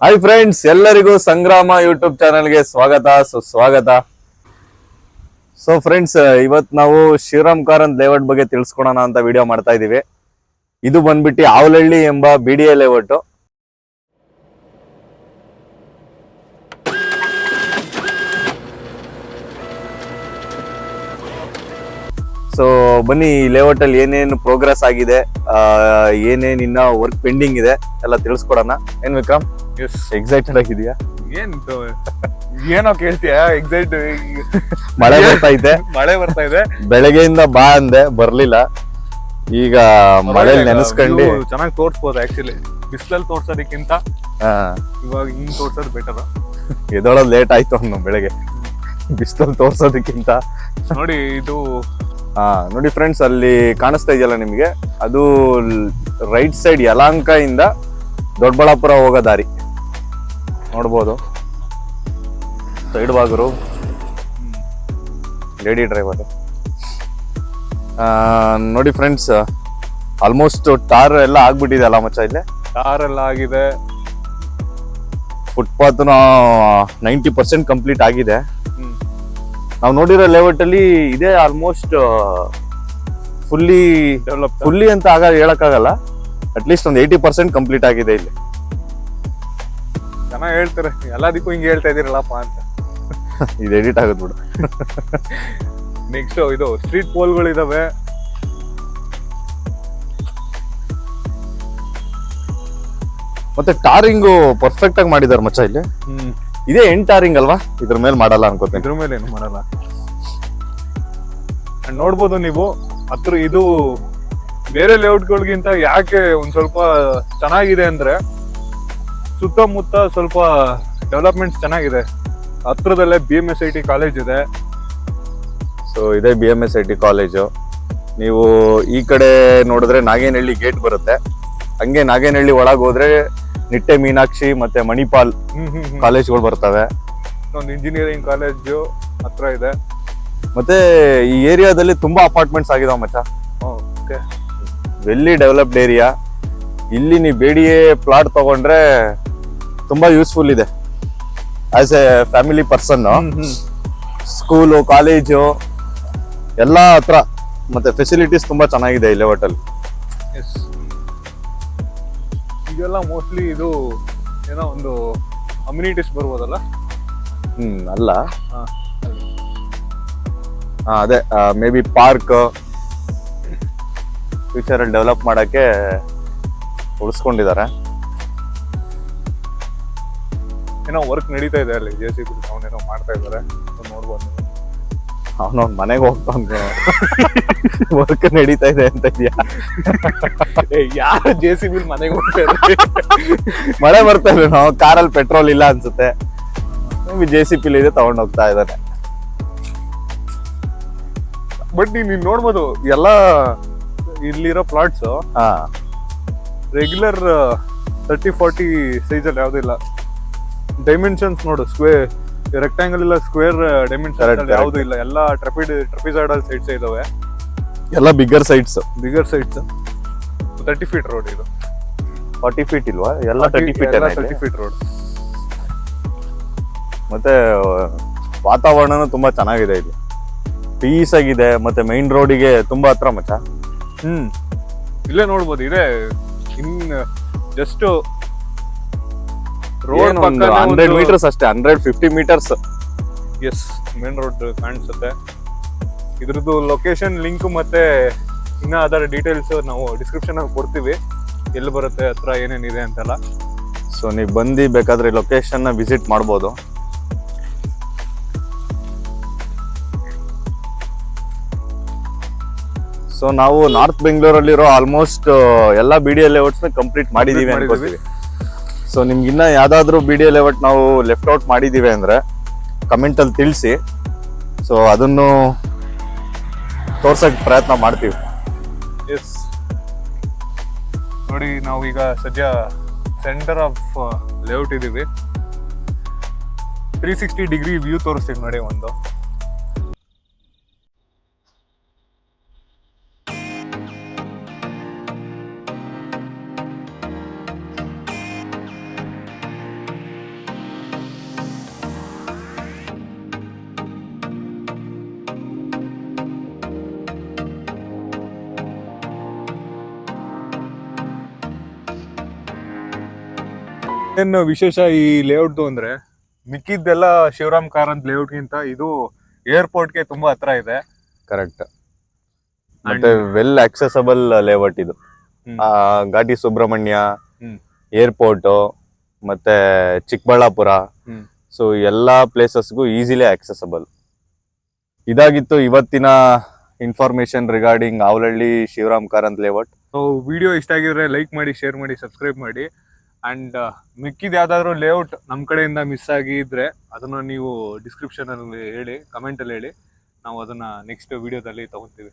Hi friends ಎಲ್ಲರಿಗೂ ಸಂಗ್ರಾಮ YouTube ಚಾನೆಲ್ಗೆ ಸ್ವಾಗತ, ಸುಸ್ವಾಗತ. ಸೊ ಫ್ರೆಂಡ್ಸ್ ಇವತ್ ನಾವು ಶಿವರಾಮ್ ಕಾರಂತ್ ಲೇಔಟ್ ಬಗ್ಗೆ ತಿಳಿಸ್ಕೊಡೋಣ ಅಂತ ವಿಡಿಯೋ ಮಾಡ್ತಾ ಇದೀವಿ. ಇದು ಬಂದ್ಬಿಟ್ಟು ಆವಲಹಳ್ಳಿ ಎಂಬ ಬಿ ಡಿ ಸೊ ಬನ್ನಿ ಲೇಔಟ್ ಅಲ್ಲಿ ಏನೇನು ಪ್ರೋಗ್ರೆಸ್ ಆಗಿದೆ ಏನೇನ್ ಇನ್ನ ವರ್ಕ್ ಪೆಂಡಿಂಗ್ ಇದೆ, ಎಲ್ಲ ತಿಳಿಸ್ಕೊಡೋಣ. ಏನ್ ವಿಕ್ರಮ್? ಎಸ್ ಎಕ್ಸೈಟೆಡ್ ಆಗಿದೆಯಾ ಏನ್? ಏನೋ ಕೇಳ್ತೀಯ? ಎಕ್ಸೈಟ್ ಮಳೆ ಬರ್ತಾ ಇದೆ. ಮಳೆ ಬರ್ತಾ ಇದೆ. ಬೆಳಗ್ಗೆಯಿಂದ ಬಾ ಅಂದೆ ಬರ್ಲಿಲ್ಲ. ಈಗ ಮಳೆ ನೆನೆಸ್ಕೊಂಡು ಚೆನ್ನಾಗಿ ತೋರ್ಸ್ಬೋದು ಆಕ್ಚುಲಿ ಬಿಸಿಲಲ್ಲಿ ತೋರ್ಸೋದಕ್ಕಿಂತ ಇವಾಗ ಹಿಂಗ್ ತೋರ್ಸೋದು ಬೆಟರ್ ಎದೊಳೋದು ಲೇಟ್ ಆಯ್ತು ಅವ್ನು ಬೆಳಗ್ಗೆ. ಬಿಸಿಲಲ್ಲಿ ತೋರ್ಸೋದಕ್ಕಿಂತ. ನೋಡಿ ಇದು ಹಾ ನೋಡಿ ಫ್ರೆಂಡ್ಸ್ ಅಲ್ಲಿ ಕಾಣಿಸ್ತಾ ಇದೆಯಲ್ಲ ನಿಮಗೆ? ಅದು ರೈಟ್ ಸೈಡ್ ಯಲಾಂಕ ಇಂದ ದೊಡ್ಡಬಳ್ಳಾಪುರ ಹೋಗೋ ದಾರಿ. ನೋಡ್ಬೋದು. ಸೈಡ್ ಬಾಗರು ಲೇಡಿ ಡ್ರೈವರ್. ನೋಡಿ ಫ್ರೆಂಡ್ಸ್ ಆಲ್ಮೋಸ್ಟ್ ಟಾರ್ ಎಲ್ಲ ಆಗ್ಬಿಟ್ಟಿದೆ ಅಲ್ಲ ಮಚ್ಚ ಇಲ್ಲಿ? ಟಾರ್ ಎಲ್ಲ ಆಗಿದೆ. ಫುಟ್ಪಾತ್ ನೈಂಟಿ ಪರ್ಸೆಂಟ್ ಕಂಪ್ಲೀಟ್ ಆಗಿದೆ. ನಾವು ನೋಡಿರೋ ಲೇಔಟ್ ಅಲ್ಲಿ ಇದೇ ಆಲ್ಮೋಸ್ಟ್ ಫುಲ್ಲಿ ಡೆವಲಪ್ ಫುಲ್ಲಿ ಅಂತ ಆಗ ಹೇಳಕ್ಕಾಗಲ್ಲ. ಅಟ್ಲೀಸ್ಟ್ ಒಂದು ಏಯ್ಟಿ ಪರ್ಸೆಂಟ್ ಕಂಪ್ಲೀಟ್ ಆಗಿದೆ ಇಲ್ಲಿ. ಚೆನ್ನಾಗಿ ಹೇಳ್ತಾರೆ. ಎಲ್ಲದಕ್ಕೂ ಹಿಂಗೆ ಹೇಳ್ತಾ ಇದ್ದೀರಲ್ಲಪ್ಪ ಅಂತ. ಇದು ಎಡಿಟ್ ಆಗುತ್ತೆ ಬಿಡು. ನೆಕ್ಸ್ಟ್ ಇದು ಸ್ಟ್ರೀಟ್ ಪೋಲ್ಗಳು ಇದಾವೆ. ಮತ್ತೆ ಟಾರಿಂಗು ಪರ್ಫೆಕ್ಟ್ ಆಗಿ ಮಾಡಿದಾರೆ ಮಚ್ಚ ಇಲ್ಲಿ. ಇದೇ ಎಂಟ್ ಟಾರಿಂಗ್ ಅಲ್ವಾ? ಇದ್ರ ಮೇಲೆ ಮಾಡಲ್ಲ ಅನ್ಕೋತೀನಿ. ಇದ್ರ ಮೇಲೆ ಏನು ಮಾಡಲ್ಲ. ನೋಡ್ಬೋದು ನೀವು ಹತ್ರ ಇದು ಬೇರೆ ಲೇಔಟ್ಗಳಿಗಿಂತ ಯಾಕೆ ಒಂದ್ ಸ್ವಲ್ಪ ಚೆನ್ನಾಗಿದೆ ಅಂದ್ರೆ ಸುತ್ತಮುತ್ತ ಸ್ವಲ್ಪ ಡೆವಲಪ್ಮೆಂಟ್ಸ್ ಚೆನ್ನಾಗಿದೆ. ಹತ್ರದಲ್ಲೇ B M S I T college ಇದೆ. ಸೊ ಇದೇ B M S I T college ನೀವು ಈ ಕಡೆ ನೋಡಿದ್ರೆ ನಾಗೇನಹಳ್ಳಿ ಗೇಟ್ ಬರುತ್ತೆ. ಹಂಗೆ ನಾಗೇನಹಳ್ಳಿ ಒಳಗೆ ಹೋದ್ರೆ ನಿಟ್ಟೆ ಮೀನಾಕ್ಷಿ ಮತ್ತೆ ಮಣಿಪಾಲ್. ಕಾಲೇಜ್ಗಳು ಬರ್ತವೆ. ಒಂದು ಇಂಜಿನಿಯರಿಂಗ್ ಕಾಲೇಜು ಹತ್ರ ಇದೆ. ಮತ್ತೆ ಈ ಏರಿಯಾದಲ್ಲಿ ತುಂಬಾ ಅಪಾರ್ಟ್ಮೆಂಟ್ಸ್ ಆಗಿದಾವ ಮಚ್ಚ. ಓಕೆ ವೆಲ್ಲಿ ಡೆವಲಪ್ಡ್ ಏರಿಯಾ ಇಲ್ಲಿ ನೀವು ಬೇಡಿಯೇ ಪ್ಲಾಟ್ ತಗೊಂಡ್ರೆ ತುಂಬಾ ಯೂಸ್ಫುಲ್ ಇದೆ. As a family person school college ಎಲ್ಲ ಹತ್ರ ಮತ್ತೆ ಫೆಸಿಲಿಟೀಸ್ ತುಂಬಾ ಚೆನ್ನಾಗಿದೆ ಇಲ್ಲೇ ಹೋಟೆಲ್ ಇದೆಲ್ಲ ಈಗೆಲ್ಲ ಮೋಸ್ಟ್ಲಿ ಇದು ಏನೋ ಒಂದು ಅಮ್ಯುನಿಟೀಸ್ ಬರ್ಬೋದಲ್ಲ? ಹ್ಮ್ ಅಲ್ಲ. ಹಾ ಅದೇ ಮೇ ಬಿ ಪಾರ್ಕ್ ಫ್ಯೂಚರಲ್ಲಿ ಡೆವಲಪ್ ಮಾಡೋಕ್ಕೆ ಉಳಿಸ್ಕೊಂಡಿದ್ದಾರೆ. ಏನೋ ವರ್ಕ್ ನಡೀತಾ ಇದೆ ಅಲ್ಲಿ ಜೆ ಸಿ ಬಿ ಅವನೇನೋ ಮಾಡ್ತಾ ಇದ್ದಾರೆ. ನೋಡ್ಬೋದು. ನೀವು. ಅವನವ್ನ ಮನೆಗೆ ಹೋಗ್ತಾನೆ ವರ್ಕ್ ನಡೀತಾ ಇದೆ ಅಂತ ಇದೆಯಾ? ಯಾರು ಜೆ ಸಿ ಬಿ ಮನೆಗೆ ಹೋಗ್ತಾ ಇದ್ದಾರೆ ಮಳೆ ಬರ್ತಾ ಇದೆ ನಾವು ಕಾರಲ್ಲಿ ಪೆಟ್ರೋಲ್ ಇಲ್ಲ ಅನ್ಸುತ್ತೆ. ಜೆ ಸಿ ಪಿ ಇದೆ ತಗೊಂಡು ಹೋಗ್ತಾ ಇದ್ದಾನೆ. ಬಟ್ ನೀನ್ ನೋಡ್ಬೋದು ಎಲ್ಲ ಇಲ್ಲಿರೋ ಪ್ಲಾಟ್ಸ್ ಹಾ. ರೆಗ್ಯುಲರ್ ತರ್ಟಿ ಫಾರ್ಟಿ ಸೈಜ್ ಅಲ್ಲಿ ಯಾವ್ದು ಇಲ್ಲ. ಡೈಮೆನ್ಷನ್ಸ್ ನೋಡು ಸ್ಕ್ವೇರ್ ರೆಕ್ಟಾಂಗಲ್ ಇಲ್ಲ ಸ್ಕ್ವೇರ್ ಡೈಮೆನ್ಷನ್ ಯಾವುದು ಇಲ್ಲ. ಎಲ್ಲ ಟ್ರಪಿಡ್ ಟ್ರಪಿಸೈಡಲ್ ಸೈಡ್ಸ್ ಇದಾವೆ. ಎಲ್ಲ bigger sites bigger sides thirty feet road ಇದು. ಫಾರ್ಟಿ ಫೀಟ್ ಇಲ್ವಾ? ಎಲ್ಲ thirty feet thirty feet road ಮತ್ತೆ ವಾತಾವರಣನೂ ತುಂಬಾ ಚೆನ್ನಾಗಿದೆ ಇಲ್ಲಿ. ಪೀಸ್ ಆಗಿದೆ ಮತ್ತೆ ಮೈನ್ ರೋಡಿಗೆ ತುಂಬಾ ಹತ್ರ ಮಚ್ಚ? ಹ್ಮ್. ಇಲ್ಲೇ ನೋಡ್ಬೋದು ಇದೆ. In just road hundred metres ಅಷ್ಟೇ hundred fifty metres yes main road ಕಾಣಿಸುತ್ತೆ. ಇದ್ರದ್ದು ಲೊಕೇಶನ್ ಲಿಂಕ್ ಮತ್ತೆ ಇನ್ನ ಅದರ ಡೀಟೇಲ್ಸ್ ನಾವು ಡಿಸ್ಕ್ರಿಪ್ಷನ್ ಅಲ್ಲಿ ಕೊಡ್ತೀವಿ. ಎಲ್ಲಿ ಬರುತ್ತೆ ಹತ್ರ ಏನೇನಿದೆ ಅಂತೆಲ್ಲ. ಸೊ ನೀವು ಬಂದು ಬೇಕಾದ್ರೆ ಲೊಕೇಶನ್ ವಿಸಿಟ್ ಮಾಡ್ಬೋದು. ಸೊ ನಾವು ನಾರ್ತ್ ಬೆಂಗಳೂರಲ್ಲಿರೋ ಆಲ್ಮೋಸ್ಟ್ ಎಲ್ಲ B D L layouts complete ಮಾಡಿದೀವಿ. ಅನ್ಕೋತೀವಿ. ಸೊ ನಿಮ್ಗೆ ಇನ್ನೂ ಯಾವುದಾದ್ರೂ ಬಿ ಡಿ ಎಲ್ ಲೇಔಟ್ ನಾವು ಲೆಫ್ಟ್ ಔಟ್ ಮಾಡಿದ್ದೀವಿ ಅಂದ್ರೆ ಕಮೆಂಟ್ ಅಲ್ಲಿ ತಿಳಿಸಿ. ಸೊ ಅದನ್ನು ತೋರ್ಸೋಕ್ಕೆ ಪ್ರಯತ್ನ ಮಾಡ್ತೀವಿ. ಎಸ್ ನೋಡಿ ನಾವು ಈಗ ಸದ್ಯ ಸೆಂಟರ್ ಆಫ್ ಲೇಔಟ್ ಇದ್ದೀವಿ. ತ್ರೀ ಸಿಕ್ಸ್ಟಿ ಡಿಗ್ರಿ ವ್ಯೂ ತೋರಿಸ್ತೀವಿ ನೋಡಿ ಒಂದು. ಏನು ವಿಶೇಷ ಈ ಲೇಔಟ್ ಅಂದ್ರೆ ಮಿಕ್ಕಿದ್ದೆಲ್ಲ ಶಿವರಾಮ್ ಕಾರಂತ್ ಲೇಔಟ್ಗಿಂತ ಇದು ಏರ್ಪೋರ್ಟ್ಗೆ ತುಂಬಾ ಹತ್ರ ಇದೆ. ಕರೆಕ್ಟ್ ಮತ್ತೆ ವೆಲ್ ಆಕ್ಸೆಸಬಲ್ ಲೇಔಟ್ ಇದು. ಆ, ಘಾಟಿ ಸುಬ್ರಹ್ಮಣ್ಯ ಹ್ಮ್. ಏರ್ಪೋರ್ಟ್ ಮತ್ತೆ ಚಿಕ್ಕಬಳ್ಳಾಪುರ. ಹ್ಮ್. ಸೊ ಎಲ್ಲಾ ಪ್ಲೇಸಸ್ಗೂ ಈಸಿಲಿ ಆಕ್ಸೆಸಬಲ್ ಇದಾಗಿತ್ತು ಇವತ್ತಿನ information regarding Avalahalli Shivaram Karanth layout so video ಇಷ್ಟ ಆಗಿದ್ರೆ ಲೈಕ್ ಮಾಡಿ ಶೇರ್ ಮಾಡಿ ಸಬ್ಸ್ಕ್ರೈಬ್ ಮಾಡಿ. ಅಂಡ್ ಮಿಕ್ಕಿದ ಯಾವ್ದಾದ್ರು ಲೇಔಟ್ ನಮ್ಮ ಕಡೆಯಿಂದ ಮಿಸ್ ಆಗಿ ಇದ್ರೆ ಅದನ್ನ ನೀವು ಡಿಸ್ಕ್ರಿಪ್ಷನ್ ಅಲ್ಲಿ ಹೇಳಿ ಕಮೆಂಟ್ ಅಲ್ಲಿ ಹೇಳಿ. ನಾವು ಅದನ್ನ ನೆಕ್ಸ್ಟ್ ವಿಡಿಯೋದಲ್ಲಿ ತಗೊಂತೀವಿ.